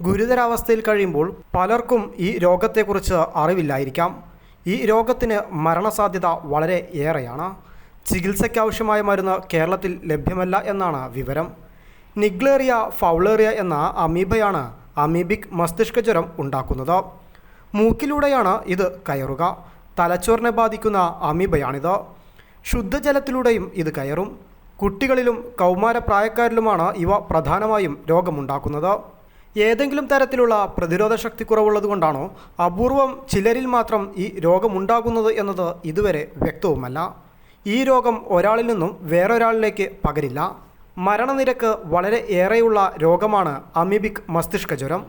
ഗുരുതരാവസ്ഥയിൽ കഴിയുമ്പോൾ പലർക്കും ഈ രോഗത്തെക്കുറിച്ച് അറിവില്ലായിരിക്കാം. ഈ രോഗത്തിന് മരണസാധ്യത വളരെ ഏറെയാണ്. ചികിത്സയ്ക്കാവശ്യമായ മരുന്ന് കേരളത്തിൽ ലഭ്യമല്ല എന്നാണ് വിവരം. നിഗ്ലേറിയ ഫൗളേറിയ എന്ന അമീബയാണ് അമീബിക് മസ്തിഷ്ക ജ്വരം ഉണ്ടാക്കുന്നത്. മൂക്കിലൂടെയാണ് ഇത് കയറുക. തലച്ചോറിനെ ബാധിക്കുന്ന അമീബയാണിത്. ശുദ്ധജലത്തിലൂടെയും ഇത് കയറും. കുട്ടികളിലും കൗമാരപ്രായക്കാരിലുമാണ് ഇവ പ്രധാനമായും രോഗമുണ്ടാക്കുന്നത്. ഏതെങ്കിലും തരത്തിലുള്ള പ്രതിരോധ ശക്തി കുറവുള്ളതുകൊണ്ടാണോ അപൂർവം ചിലരിൽ മാത്രം ഈ രോഗമുണ്ടാകുന്നത് എന്നത് ഇതുവരെ വ്യക്തവുമല്ല. ഈ രോഗം ഒരാളിൽ നിന്നും വേറൊരാളിലേക്ക് പകരില്ല. മരണനിരക്ക് വളരെ ഏറെയുള്ള രോഗമാണ് അമീബിക് മസ്തിഷ്ക ജ്വരം.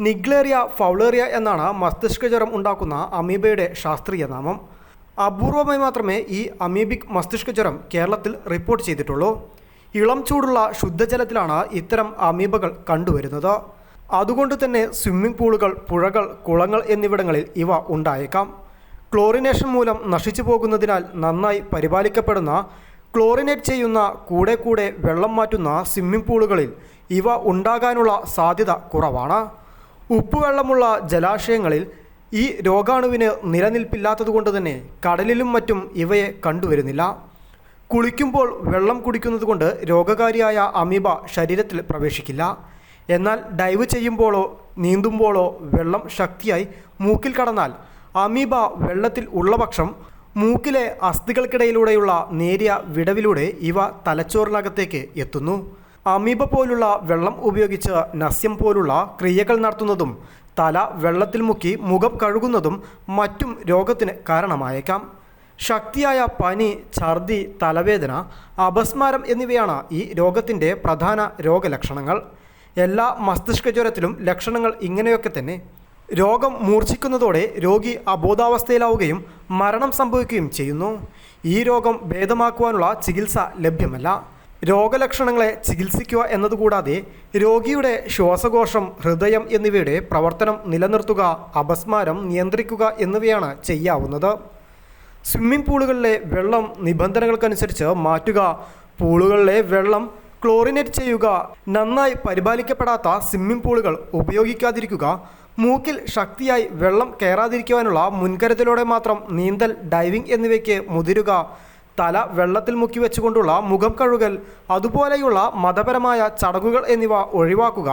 നിഗ്ലേറിയ ഫൗളേറിയ എന്നാണ് മസ്തിഷ്ക ജ്വരം ഉണ്ടാക്കുന്ന അമീബയുടെ ശാസ്ത്രീയ നാമം. അപൂർവമായി മാത്രമേ ഈ അമീബിക് മസ്തിഷ്ക ജ്വരം കേരളത്തിൽ റിപ്പോർട്ട് ചെയ്തിട്ടുള്ളൂ. ഇളം ചൂടുള്ള ശുദ്ധജലത്തിലാണ് ഇത്തരം അമീബകൾ കണ്ടുവരുന്നത്. അതുകൊണ്ട് തന്നെ സ്വിമ്മിംഗ് പൂളുകൾ പുഴകൾ കുളങ്ങൾ എന്നിവിടങ്ങളിൽ ഇവ ഉണ്ടായേക്കാം. ക്ലോറിനേഷൻ മൂലം നശിച്ചു പോകുന്നതിനാൽ നന്നായി പരിപാലിക്കപ്പെടുന്ന ക്ലോറിനേറ്റ് ചെയ്യുന്ന കൂടെ കൂടെ വെള്ളം മാറ്റുന്ന സ്വിമ്മിംഗ് പൂളുകളിൽ ഇവ ഉണ്ടാകാനുള്ള സാധ്യത കുറവാണ്. ഉപ്പുവെള്ളമുള്ള ജലാശയങ്ങളിൽ ഈ രോഗാണുവിന് നിലനിൽപ്പില്ലാത്തതുകൊണ്ട് തന്നെ കടലിലും മറ്റും ഇവയെ കണ്ടുവരുന്നില്ല. കുളിക്കുമ്പോൾ വെള്ളം കുടിക്കുന്നതുകൊണ്ട് രോഗകാരിയായ അമീബ ശരീരത്തിൽ പ്രവേശിക്കില്ല. എന്നാൽ ഡൈവ് ചെയ്യുമ്പോഴോ നീന്തുമ്പോഴോ വെള്ളം ശക്തിയായി മൂക്കിൽ കടന്നാൽ അമീബ വെള്ളത്തിൽ ഉള്ള പക്ഷം മൂക്കിലെ അസ്ഥികൾക്കിടയിലൂടെയുള്ള നേരിയ വിടവിലൂടെ ഇവ തലച്ചോറിനകത്തേക്ക് എത്തുന്നു. അമീബ പോലുള്ള വെള്ളം ഉപയോഗിച്ച് നസ്യം പോലുള്ള ക്രിയകൾ നടത്തുന്നതും തല വെള്ളത്തിൽ മുക്കി മുഖം കഴുകുന്നതും മറ്റും രോഗത്തിന് കാരണമായേക്കാം. ശക്തിയായ പനി ഛർദി തലവേദന അപസ്മാരം എന്നിവയാണ് ഈ രോഗത്തിന്റെ പ്രധാന രോഗലക്ഷണങ്ങൾ. എല്ലാ മസ്തിഷ്ക ജ്വരത്തിലും ലക്ഷണങ്ങൾ ഇങ്ങനെയൊക്കെ തന്നെ. രോഗം മൂർച്ഛിക്കുന്നതോടെ രോഗി അബോധാവസ്ഥയിലാവുകയും മരണം സംഭവിക്കുകയും ചെയ്യുന്നു. ഈ രോഗം ഭേദമാക്കുവാനുള്ള ചികിത്സ ലഭ്യമല്ല. രോഗലക്ഷണങ്ങളെ ചികിത്സിക്കുക എന്നതുകൂടാതെ രോഗിയുടെ ശ്വാസകോശം ഹൃദയം എന്നിവയുടെ പ്രവർത്തനം നിലനിർത്തുക അപസ്മാരം നിയന്ത്രിക്കുക എന്നിവയാണ് ചെയ്യാവുന്നത്. സ്വിമ്മിംഗ് പൂളുകളിലെ വെള്ളം നിബന്ധനകൾക്കനുസരിച്ച് മാറ്റുക പൂളുകളിലെ വെള്ളം ക്ലോറിനേറ്റ് ചെയ്യുക. നന്നായി പരിപാലിക്കപ്പെടാത്ത സ്വിമ്മിംഗ് പൂളുകൾ ഉപയോഗിക്കാതിരിക്കുക. മൂക്കിൽ ശക്തിയായി വെള്ളം കയറാതിരിക്കുവാനുള്ള മുൻകരുതലോടെ മാത്രം നീന്തൽ ഡൈവിംഗ് എന്നിവയ്ക്ക് മുതിരുക. തല വെള്ളത്തിൽ മുക്കി വെച്ചുകൊണ്ടുള്ള മുഖം കഴുകൽ അതുപോലെയുള്ള മതപരമായ ചടങ്ങുകൾ എന്നിവ ഒഴിവാക്കുക.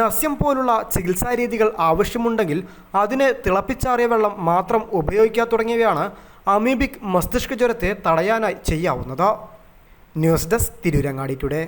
നസ്യം പോലുള്ള ചികിത്സാരീതികൾ ആവശ്യമുണ്ടെങ്കിൽ അതിനെ തിളപ്പിച്ചാറിയ വെള്ളം മാത്രം ഉപയോഗിക്കുക തുടങ്ങിയവയാണ് അമീബിക് മസ്തിഷ്ക ജ്വരത്തെ തടയാനായി ചെയ്യാവുന്നത്. News desk Tirurangadi today.